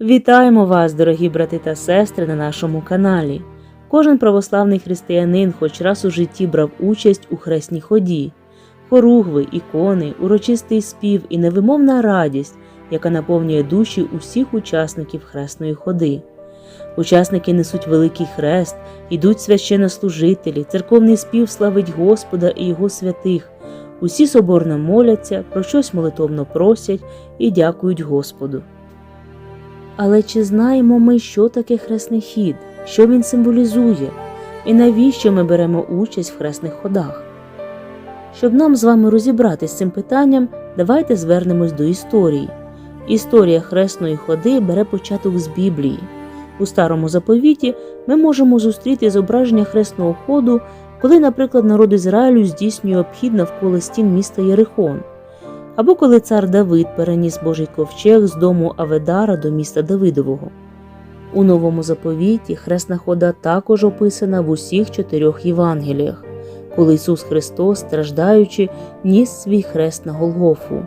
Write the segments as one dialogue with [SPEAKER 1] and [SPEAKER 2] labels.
[SPEAKER 1] Вітаємо вас, дорогі брати та сестри, на нашому каналі. Кожен православний християнин хоч раз у житті брав участь у хресній ході, хоругви, ікони, урочистий спів і невимовна радість, яка наповнює душі усіх учасників хресної ходи. Учасники несуть великий хрест, ідуть священнослужителі, церковний спів славить Господа і Його святих. Усі соборно моляться, про щось молитовно просять і дякують Господу. Але чи знаємо ми, що таке хресний хід, що він символізує, і навіщо ми беремо участь в хресних ходах? Щоб нам з вами розібратись з цим питанням, давайте звернемось до історії. Історія хресної ходи бере початок з Біблії. У старому заповіті ми можемо зустріти зображення хресного ходу, коли, наприклад, народ Ізраїлю здійснює обхід навколо стін міста Єрихон, або коли цар Давид переніс Божий ковчег з дому Аведара до міста Давидового. У новому заповіті хресна хода також описана в усіх чотирьох Євангеліях, коли Ісус Христос, страждаючи, ніс свій хрест на Голгофу.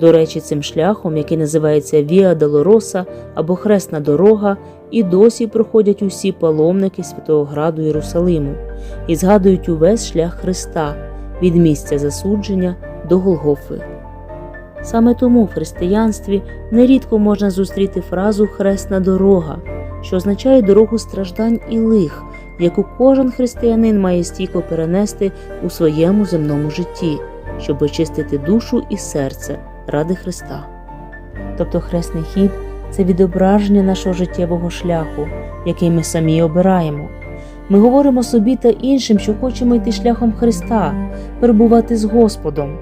[SPEAKER 1] До речі, цим шляхом, який називається Віа Долороса або Хресна дорога, і досі проходять усі паломники Святого Граду Єрусалиму і згадують увесь шлях Христа від місця засудження до Голгофи. Саме тому в християнстві нерідко можна зустріти фразу Хресна дорога, що означає дорогу страждань і лих, яку кожен християнин має стійко перенести у своєму земному житті, щоб очистити душу і серце ради Христа. Тобто хресний хід це відображення нашого життєвого шляху, який ми самі обираємо. Ми говоримо собі та іншим, що хочемо йти шляхом Христа, перебувати з Господом.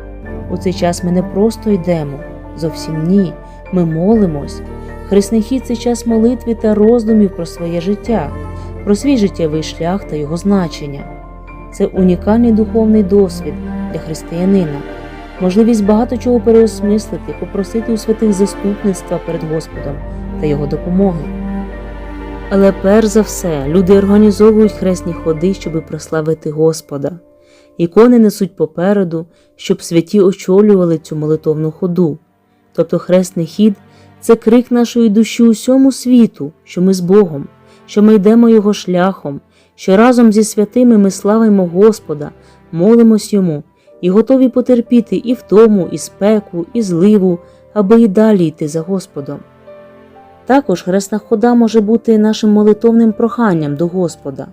[SPEAKER 1] У цей час ми не просто йдемо, зовсім ні. Ми молимось. Хресний хід це час молитви та роздумів про своє життя, про свій життєвий шлях та його значення. Це унікальний духовний досвід для християнина, можливість багато чого переосмислити, попросити у святих заступництва перед Господом та його допомоги. Але перш за все люди організовують хресні ходи, щоби прославити Господа. Ікони несуть попереду, щоб святі очолювали цю молитовну ходу. Тобто хресний хід це крик нашої душі усьому світу, що ми з Богом, що ми йдемо Його шляхом, що разом зі святими ми славимо Господа, молимось Йому і готові потерпіти і втому, і спеку, і зливу, аби і далі йти за Господом. Також хресна хода може бути нашим молитовним проханням до Господа.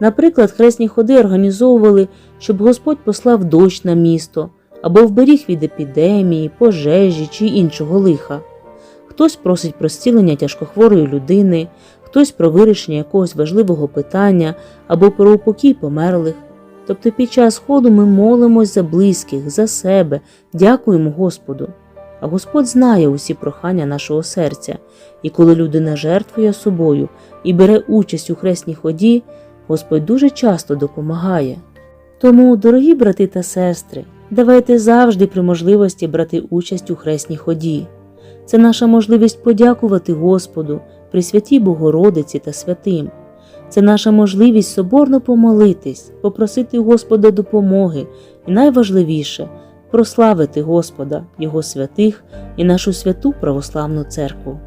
[SPEAKER 1] Наприклад, хресні ходи організовували, щоб Господь послав дощ на місто або вберіг від епідемії, пожежі чи іншого лиха. Хтось просить про зцілення тяжкохворої людини, хтось про вирішення якогось важливого питання або про упокій померлих. Тобто під час ходу ми молимось за близьких, за себе, дякуємо Господу. А Господь знає усі прохання нашого серця, і коли людина жертвує собою і бере участь у хресній ході, Господь дуже часто допомагає. Тому, дорогі брати та сестри, давайте завжди при можливості брати участь у хресній ході. Це наша можливість подякувати Господу, Пресвятій Богородиці та святим. Це наша можливість соборно помолитись, попросити Господа допомоги і найважливіше прославити Господа, Його святих і нашу святу православну церкву.